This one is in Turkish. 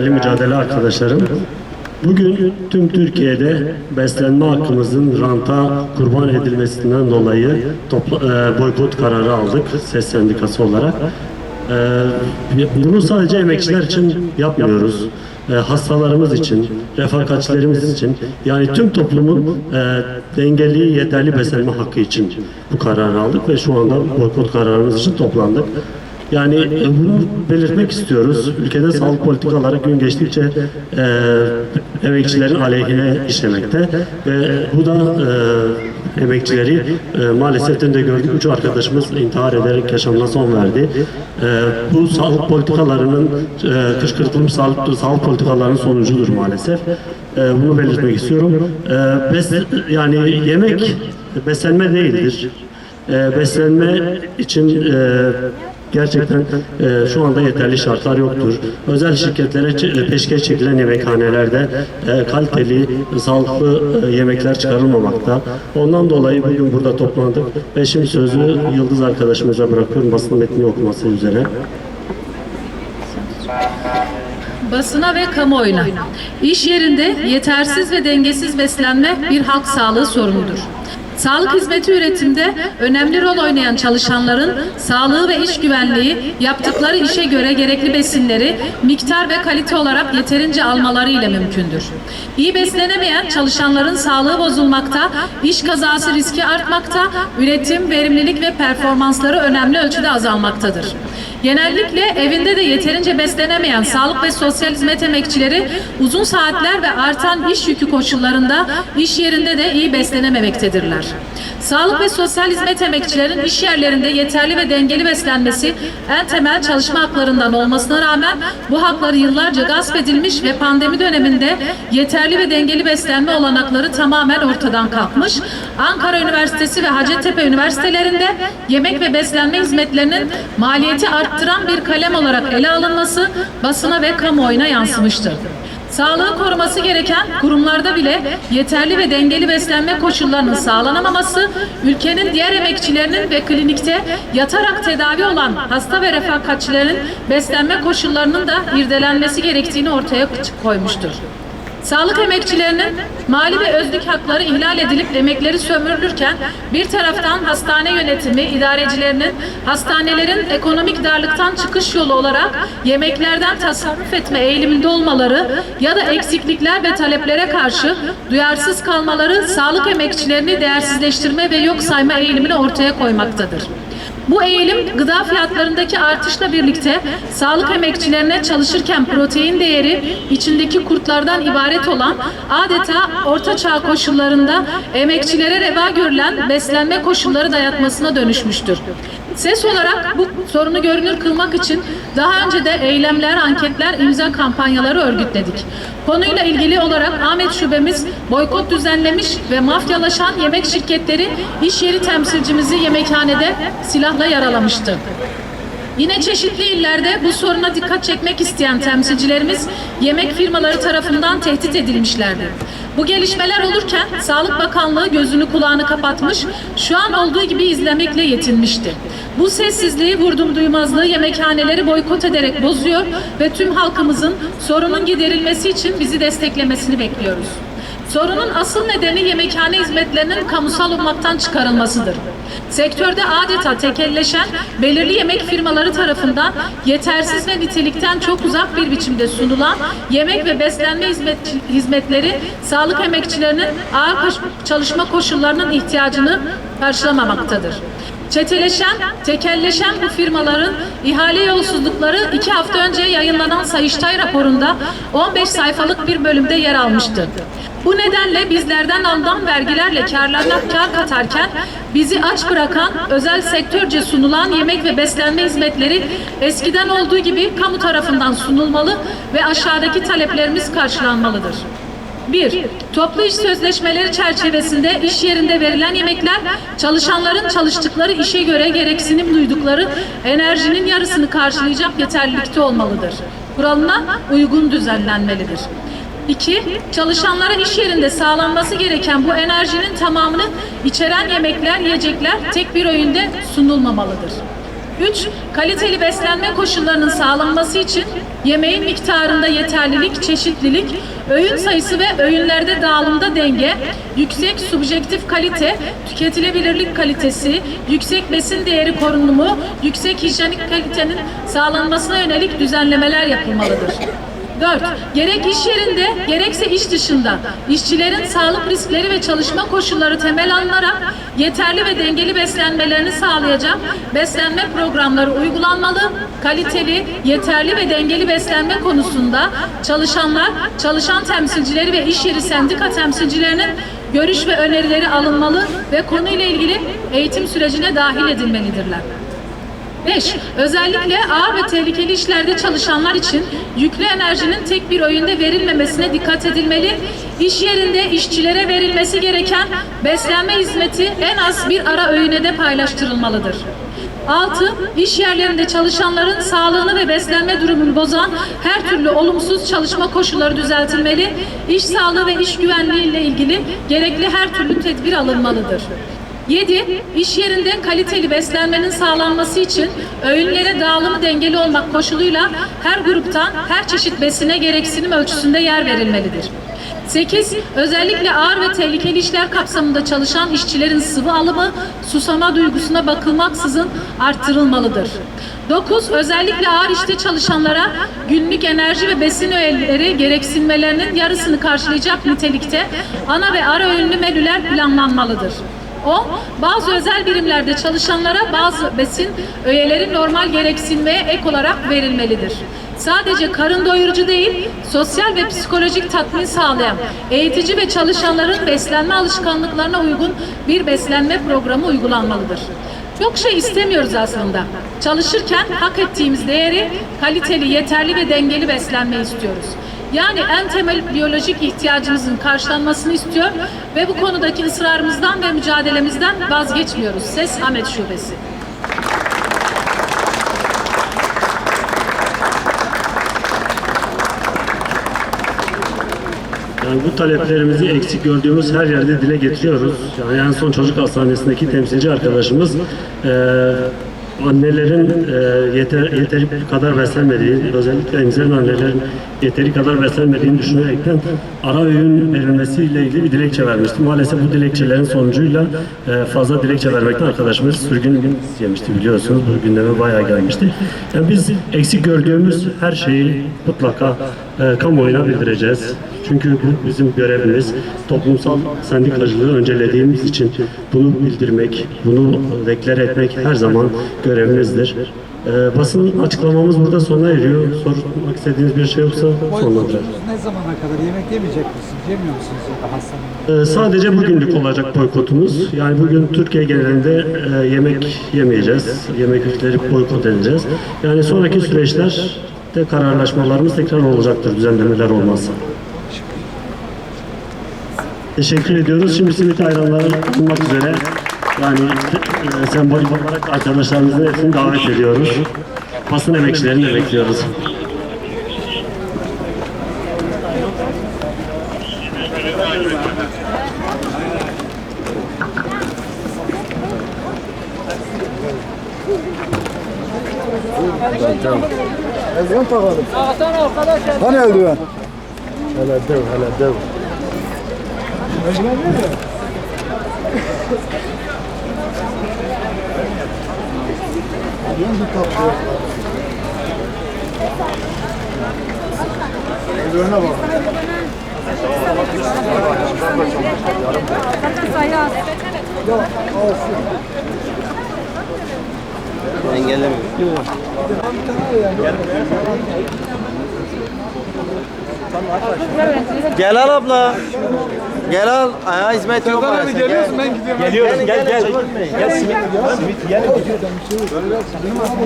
Değerli mücadele arkadaşlarım, bugün tüm Türkiye'de beslenme hakkımızın ranta kurban edilmesinden dolayı topla, e, boykot kararı aldık ses sendikası olarak. E, bunu sadece emekçiler için yapmıyoruz. E, hastalarımız için, refakatçilerimiz için, yani tüm toplumun e, dengeli, yeterli beslenme hakkı için bu kararı aldık ve şu anda boykot kararımız için toplandık. Yani e, bunu belirtmek istiyoruz. Ülkede sağlık politikaları gün geçtikçe e, emekçilerin aleyhine işlemekte ve bu da e, emekçileri e, maalesef dün de gördük üç arkadaşımız intihar ederek yaşamına son verdi. E, bu sağlık politikalarının e, kışkırtılmış sağlık, sağlık politikalarının sonucudur maalesef. E, bunu belirtmek istiyorum. E, bes, yani yemek beslenme değildir. E, beslenme için e, gerçekten e, şu anda yeterli şartlar yoktur. Özel şirketlere ç- peşkeş çekilen yemekhanelerde e, kaliteli, sağlıklı e, yemekler çıkarılmamakta. Ondan dolayı bugün burada toplandık ve şimdi sözü Yıldız arkadaşımıza bırakıyorum basın metnini okuması üzere. Basına ve kamuoyuna. İş yerinde yetersiz ve dengesiz beslenme bir halk sağlığı sorunudur. Sağlık hizmeti üretimde önemli rol oynayan çalışanların sağlığı ve iş güvenliği yaptıkları işe göre gerekli besinleri miktar ve kalite olarak yeterince almaları ile mümkündür. İyi beslenemeyen çalışanların sağlığı bozulmakta, iş kazası riski artmakta, üretim, verimlilik ve performansları önemli ölçüde azalmaktadır. Genellikle evinde de yeterince beslenemeyen sağlık ve sosyal hizmet emekçileri uzun saatler ve artan iş yükü koşullarında iş yerinde de iyi beslenememektedirler. Sağlık ve sosyal hizmet emekçilerin iş yerlerinde yeterli ve dengeli beslenmesi en temel çalışma haklarından olmasına rağmen bu hakları yıllarca gasp edilmiş ve pandemi döneminde yeterli ve dengeli beslenme olanakları tamamen ortadan kalkmış. Ankara Üniversitesi ve Hacettepe Üniversitelerinde yemek ve beslenme hizmetlerinin maliyeti arttıran bir kalem olarak ele alınması basına ve kamuoyuna yansımıştır. Sağlığı koruması gereken kurumlarda bile yeterli ve dengeli beslenme koşullarının sağlanamaması, ülkenin diğer emekçilerinin ve klinikte yatarak tedavi olan hasta ve refakatçilerin beslenme koşullarının da irdelenmesi gerektiğini ortaya koymuştur. Sağlık emekçilerinin mali ve özlük hakları ihlal edilip emekleri sömürülürken bir taraftan hastane yönetimi, idarecilerinin hastanelerin ekonomik darlıktan çıkış yolu olarak yemeklerden tasarruf etme eğiliminde olmaları ya da eksiklikler ve taleplere karşı duyarsız kalmaları sağlık emekçilerini değersizleştirme ve yok sayma eğilimini ortaya koymaktadır. Bu eğilim gıda fiyatlarındaki artışla birlikte sağlık emekçilerine çalışırken protein değeri içindeki kurtlardan ibaret olan adeta orta çağ koşullarında emekçilere reva görülen beslenme koşulları dayatmasına dönüşmüştür. Ses olarak bu sorunu görünür kılmak için daha önce de eylemler, anketler, imza kampanyaları örgütledik. Konuyla ilgili olarak Ahmet Şubemiz boykot düzenlemiş ve mafyalaşan yemek şirketleri iş yeri temsilcimizi yemekhanede silahla yaralamıştı. Yine çeşitli illerde bu soruna dikkat çekmek isteyen temsilcilerimiz yemek firmaları tarafından tehdit edilmişlerdi. Bu gelişmeler olurken Sağlık Bakanlığı gözünü kulağını kapatmış, şu an olduğu gibi izlemekle yetinmişti. Bu sessizliği, vurdum duymazlığı yemekhaneleri boykot ederek bozuyor ve tüm halkımızın sorunun giderilmesi için bizi desteklemesini bekliyoruz. Sorunun asıl nedeni yemekhane hizmetlerinin kamusal olmaktan çıkarılmasıdır. Sektörde adeta tekelleşen belirli yemek firmaları tarafından yetersiz ve nitelikten çok uzak bir biçimde sunulan yemek ve beslenme hizmet, hizmetleri sağlık emekçilerinin ağır çalışma koşullarının ihtiyacını karşılamamaktadır. Çeteleşen, tekelleşen bu firmaların ihale yolsuzlukları iki hafta önce yayınlanan Sayıştay raporunda 15 sayfalık bir bölümde yer almıştı. Bu nedenle bizlerden alınan vergilerle karlarına kar katarken bizi aç bırakan özel sektörce sunulan yemek ve beslenme hizmetleri eskiden olduğu gibi kamu tarafından sunulmalı ve aşağıdaki taleplerimiz karşılanmalıdır. 1. Toplu iş sözleşmeleri çerçevesinde iş yerinde verilen yemekler çalışanların çalıştıkları işe göre gereksinim duydukları enerjinin yarısını karşılayacak yeterlilikte olmalıdır. Kuralına uygun düzenlenmelidir. 2. Çalışanlara iş yerinde sağlanması gereken bu enerjinin tamamını içeren yemekler, yiyecekler tek bir öğünde sunulmamalıdır. 3. Kaliteli beslenme koşullarının sağlanması için yemeğin miktarında yeterlilik, çeşitlilik, öğün sayısı ve öğünlerde dağılımda denge, yüksek subjektif kalite, tüketilebilirlik kalitesi, yüksek besin değeri korunumu, yüksek hijyenik kalitenin sağlanmasına yönelik düzenlemeler yapılmalıdır. 4. Gerek iş yerinde gerekse iş dışında işçilerin sağlık riskleri ve çalışma koşulları temel alınarak yeterli ve dengeli beslenmelerini sağlayacak beslenme programları uygulanmalı. Kaliteli, yeterli ve dengeli beslenme konusunda çalışanlar, çalışan temsilcileri ve iş yeri sendika temsilcilerinin görüş ve önerileri alınmalı ve konuyla ilgili eğitim sürecine dahil edilmelidirler. 5. Özellikle ağır ve tehlikeli işlerde çalışanlar için yüklü enerjinin tek bir öğünde verilmemesine dikkat edilmeli. İş yerinde işçilere verilmesi gereken beslenme hizmeti en az bir ara öğüne de paylaştırılmalıdır. 6. İş yerlerinde çalışanların sağlığını ve beslenme durumunu bozan her türlü olumsuz çalışma koşulları düzeltilmeli. İş sağlığı ve iş güvenliği ile ilgili gerekli her türlü tedbir alınmalıdır. 7. İş yerinde kaliteli beslenmenin sağlanması için öğünlere dağılımı dengeli olmak koşuluyla her gruptan her çeşit besine gereksinim ölçüsünde yer verilmelidir. 8. Özellikle ağır ve tehlikeli işler kapsamında çalışan işçilerin sıvı alımı susama duygusuna bakılmaksızın arttırılmalıdır. 9. Özellikle ağır işte çalışanlara günlük enerji ve besin öğeleri gereksinmelerinin yarısını karşılayacak nitelikte ana ve ara öğünlü menüler planlanmalıdır. 10. Bazı özel birimlerde çalışanlara bazı besin öğeleri normal gereksinmeye ek olarak verilmelidir. Sadece karın doyurucu değil, sosyal ve psikolojik tatmin sağlayan, eğitici ve çalışanların beslenme alışkanlıklarına uygun bir beslenme programı uygulanmalıdır. Çok şey istemiyoruz aslında. Çalışırken hak ettiğimiz değeri kaliteli, yeterli ve dengeli beslenme istiyoruz. Yani en temel biyolojik ihtiyacımızın karşılanmasını istiyor ve bu konudaki ısrarımızdan ve mücadelemizden vazgeçmiyoruz. Ses Ahmet Şubesi. Yani bu taleplerimizi eksik gördüğümüz her yerde dile getiriyoruz. Yani en son çocuk hastanesindeki temsilci arkadaşımız eee, annelerin eee, yeter, yeteri kadar beslenmediği, özellikle emziren annelerin yeteri kadar beslenmediğini düşünerekten ara öğün verilmesiyle ilgili bir dilekçe vermişti. Maalesef bu dilekçelerin sonucuyla eee, fazla dilekçe vermekten arkadaşımız sürgün yemişti biliyorsunuz. Bu gündeme bayağı gelmişti. Yani biz eksik gördüğümüz her şeyi mutlaka eee kamuoyuna bildireceğiz. Çünkü bu bizim görevimiz. Toplumsal sendikacılığı öncelediğimiz için bunu bildirmek, bunu deklar etmek her zaman görevimizdir. Ee, basın açıklamamız burada sona eriyor. Sormak istediğiniz bir şey yoksa sonlandıralım. Ne zamana kadar? Yemek yemeyecek misiniz? Yemiyor musunuz hastanede? Ee, sadece bugünlük olacak boykotumuz. Yani bugün Türkiye genelinde e, yemek yemeyeceğiz. Yemekleri boykot edeceğiz. Yani sonraki süreçlerde kararlaşmalarımız tekrar olacaktır düzenlemeler olmazsa. Teşekkür ediyoruz. Şimdi simit ayranları bulmak üzere. Yani e, sembolik olarak arkadaşlarımızın hepsini davet ediyoruz. Basın emekçilerini de bekliyoruz. Eldiven takalım. Hani eldiven? Hele dev, hele dev. Eldiven nerede? Eldiven bir tatlı. Eldivene bak. Gel al abla. Gel al. Aya hizmet yok. Abi maalesef. geliyorsun ben gidiyorum. Geliyorum gel gel. Gel simit. Simit yiyelim. Benim aslında